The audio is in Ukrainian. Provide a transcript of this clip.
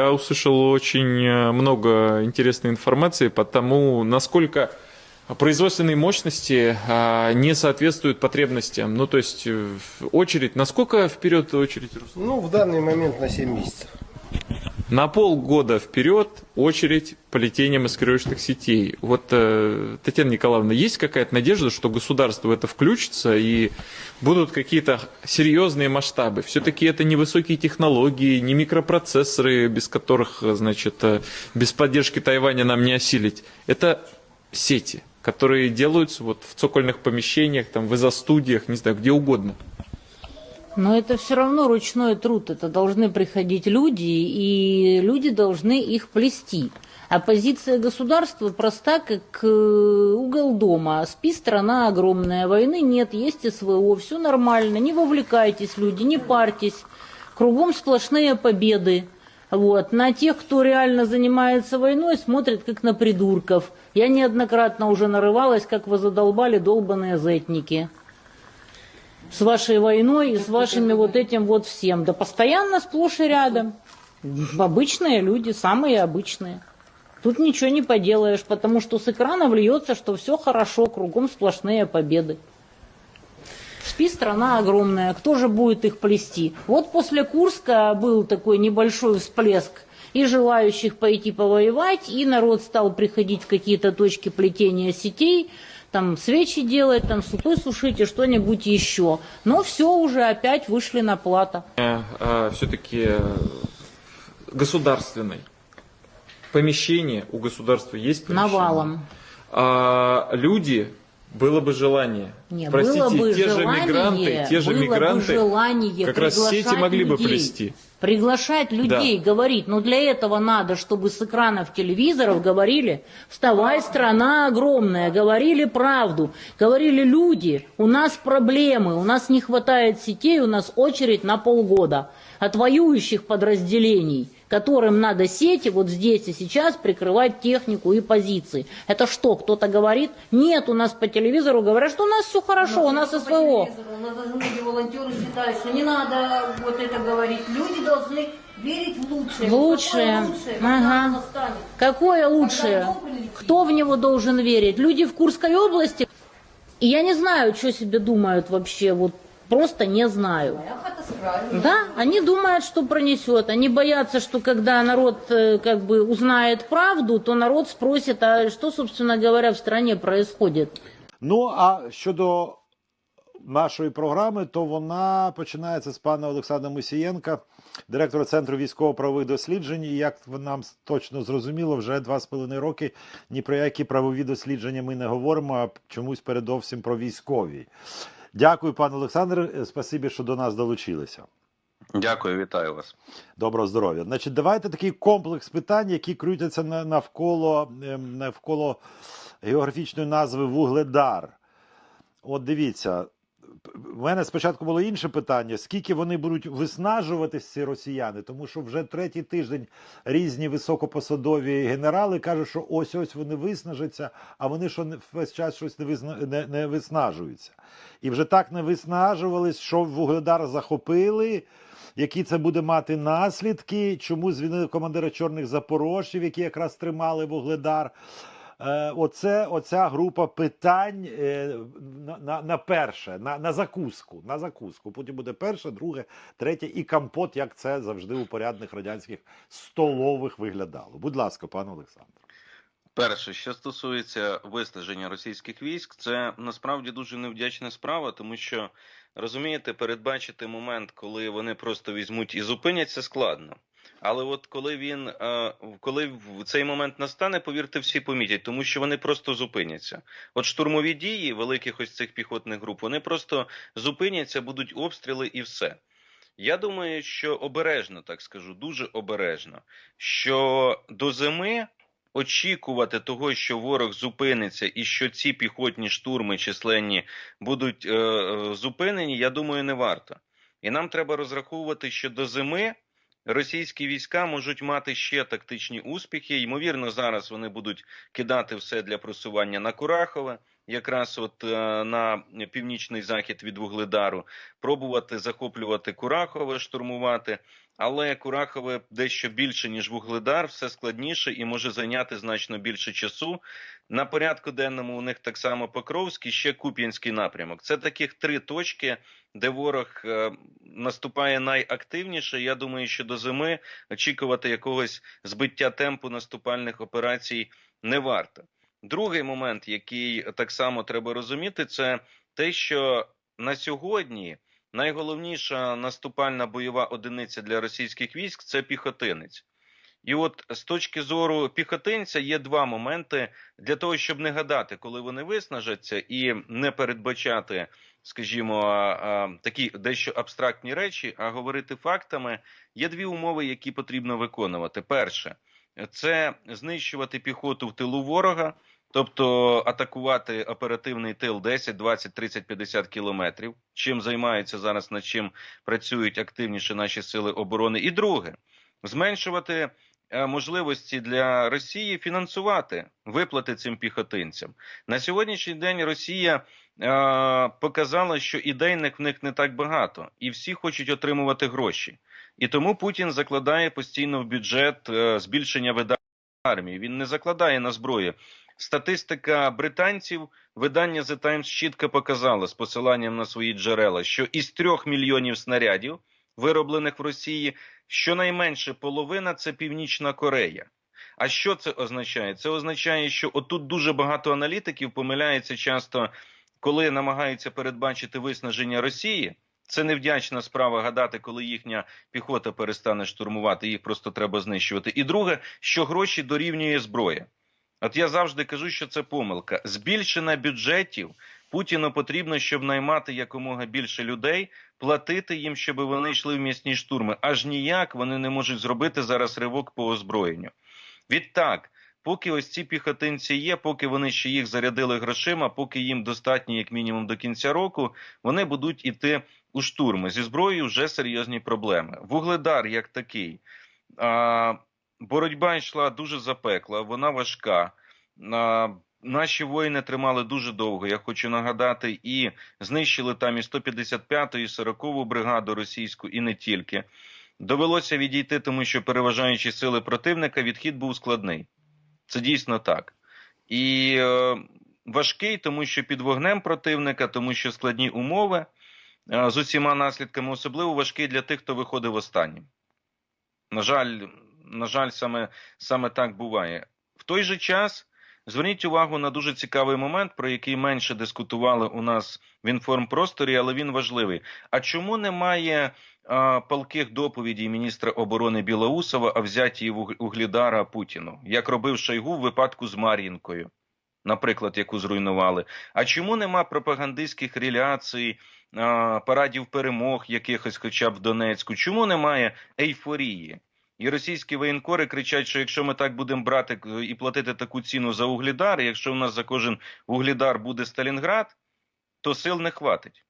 Я услышал очень э, много интересной информации по тому, насколько производственные мощности а, не соответствуют потребностям. Ну, то есть э, очередь, насколько вперед очередь? Ну, в данный момент на 7 месяцев. На полгода вперед очередь плетения маскировочных сетей. Вот, э, Татьяна Николаевна, есть какая-то надежда, что государство в это включится и будут какие-то серьезные масштабы? Все-таки это не высокие технологии, не микропроцессоры, без которых, значит, э, без поддержки Тайваня нам не осилить. Это сети, которые делаются вот в цокольных помещениях, там, в изо-студиях, не знаю, где угодно. Но это все равно ручной труд. Это должны приходить люди, и люди должны их плести. А позиция государства проста, как э, угол дома. Спи, страна огромная, войны нет, есть СВО, все нормально, не вовлекайтесь, люди, не парьтесь. Кругом сплошные победы. Вот. На тех, кто реально занимается войной, смотрят как на придурков. Я неоднократно уже нарывалась, как вы задолбали долбаные зетники с вашей войной и с вашими вот этим вот всем. Да постоянно сплошь и рядом. Обычные люди, самые обычные. Тут ничего не поделаешь, потому что с экрана вльется, что все хорошо, кругом сплошные победы. Спи, страна огромная, кто же будет их плести? Вот после Курска был такой небольшой всплеск и желающих пойти повоевать, и народ стал приходить в какие-то точки плетения сетей, там свечи делать, там супы сушить и что-нибудь еще. Но все уже опять вышли на плата. все-таки э, государственной. Помещение у государства есть помещение? Навалом. А люди было бы желание. Не, Простите, было бы те желание, же мигранты, те же было мигранты бы желание как раз сети могли бы людей. плести. Приглашать людей, говорить. Но для этого надо, чтобы с экранов телевизоров говорили «Вставай, страна огромная», говорили правду, говорили люди, у нас проблемы, у нас не хватает сетей, у нас очередь на полгода от воюющих подразделений которым надо сети вот здесь и сейчас прикрывать технику и позиции. Это что, кто-то говорит? Нет, у нас по телевизору говорят, что у нас все хорошо, у нас СВО. У нас даже многие волонтеры считают, что не надо вот это говорить. Люди должны верить в лучшее. В лучшее. Какое лучшее, Ага. Какое лучшее? Кто в него должен верить? Люди в Курской области? И я не знаю, что себе думают вообще, вот просто не знаю. Да, они думают, что пронесет. Они боятся, что когда народ э, как бы узнает правду, то народ спросит, а что, собственно говоря, в стране происходит? Ну а щодо нашої програми, то вона починається з пана Олександра Мусієнка, директора Центру військово-правових досліджень. І як нам точно зрозуміло, вже два з половиною роки ні про які правові дослідження ми не говоримо, а чомусь передовсім про військові. Дякую, пане Олександр. Спасибі, що до нас долучилися. Дякую, вітаю вас. Доброго здоров'я. Значить, давайте такий комплекс питань, які крутяться на- навколо, ем, навколо географічної назви Вугледар. От дивіться, в мене спочатку було інше питання: скільки вони будуть виснажуватись, ці росіяни, тому що вже третій тиждень різні високопосадові генерали кажуть, що ось ось вони виснажаться, а вони що весь час щось не, визна, не, не виснажуються. І вже так не виснажувались, що Вугледар захопили. Які це буде мати наслідки? Чому звільнили командира чорних запорожців, які якраз тримали Вугледар? Е, оце, оця група питань е, на, на, на перше, на, на закуску. На закуску. Потім буде перше, друге, третє і компот, як це завжди у порядних радянських столових виглядало. Будь ласка, пане Олександр. Перше, що стосується виснаження російських військ, це насправді дуже невдячна справа, тому що розумієте, передбачити момент, коли вони просто візьмуть і зупиняться, складно. Але от коли він е, коли в цей момент настане, повірте, всі помітять, тому що вони просто зупиняться. От штурмові дії великих ось цих піхотних груп, вони просто зупиняться, будуть обстріли і все. Я думаю, що обережно так скажу, дуже обережно, що до зими очікувати того, що ворог зупиниться, і що ці піхотні штурми численні будуть е, е, зупинені, я думаю, не варто. І нам треба розраховувати, що до зими російські війська можуть мати ще тактичні успіхи. Ймовірно, зараз вони будуть кидати все для просування на Курахове. якраз от е, на північний захід від Вугледару, пробувати захоплювати Курахове, штурмувати. Але Курахове дещо більше ніж Вугледар, все складніше і може зайняти значно більше часу. На порядку денному у них так само Покровський, ще Куп'янський напрямок. Це таких три точки, де ворог е, наступає найактивніше. Я думаю, що до зими очікувати якогось збиття темпу наступальних операцій не варто. Другий момент, який так само треба розуміти, це те, що на сьогодні найголовніша наступальна бойова одиниця для російських військ це піхотинець. І от з точки зору піхотинця є два моменти для того, щоб не гадати, коли вони виснажаться, і не передбачати, скажімо, такі дещо абстрактні речі, а говорити фактами. Є дві умови, які потрібно виконувати. Перше, це знищувати піхоту в тилу ворога, тобто атакувати оперативний тил 10, 20, 30, 50 кілометрів. Чим займаються зараз, над чим працюють активніше наші сили оборони. І друге, зменшувати можливості для Росії фінансувати виплати цим піхотинцям. На сьогоднішній день Росія е, показала, що ідейних в них не так багато, і всі хочуть отримувати гроші. І тому Путін закладає постійно в бюджет е, збільшення видань армії. Він не закладає на зброю. Статистика британців, видання The Times чітко показала з посиланням на свої джерела, що із трьох мільйонів снарядів, вироблених в Росії, щонайменше половина це Північна Корея. А що це означає? Це означає, що отут дуже багато аналітиків помиляється часто, коли намагаються передбачити виснаження Росії. Це невдячна справа гадати, коли їхня піхота перестане штурмувати, їх просто треба знищувати. І друге, що гроші дорівнює зброя. От я завжди кажу, що це помилка. Збільшення бюджетів Путіну потрібно, щоб наймати якомога більше людей, платити їм, щоб вони йшли в м'ясні штурми. Аж ніяк вони не можуть зробити зараз ривок по озброєнню. Відтак, поки ось ці піхотинці є, поки вони ще їх зарядили грошима, поки їм достатньо, як мінімум, до кінця року, вони будуть іти у штурми. Зі зброєю вже серйозні проблеми. Вугледар як такий. А, боротьба йшла дуже запекла, вона важка. Наші воїни тримали дуже довго. Я хочу нагадати, і знищили там і 155-ту, і 40-ту бригаду російську, і не тільки. Довелося відійти, тому що переважаючі сили противника відхід був складний. Це дійсно так. І е, важкий, тому що під вогнем противника, тому що складні умови е, з усіма наслідками, особливо важкий для тих, хто виходив останнім. На жаль, на жаль, саме, саме так буває. В той же час. Зверніть увагу на дуже цікавий момент, про який менше дискутували у нас в інформпросторі, але він важливий. А чому немає а, палких доповідей міністра оборони Білоусова, а взяті Углідара Путіну, як робив Шойгу в випадку з Мар'їнкою, наприклад, яку зруйнували? А чому нема пропагандистських реляцій, парадів перемог якихось, хоча б в Донецьку? Чому немає ейфорії? І російські воєнкори кричать, що якщо ми так будемо брати і платити таку ціну за углідар, якщо у нас за кожен углідар буде Сталінград, то сил не хватить.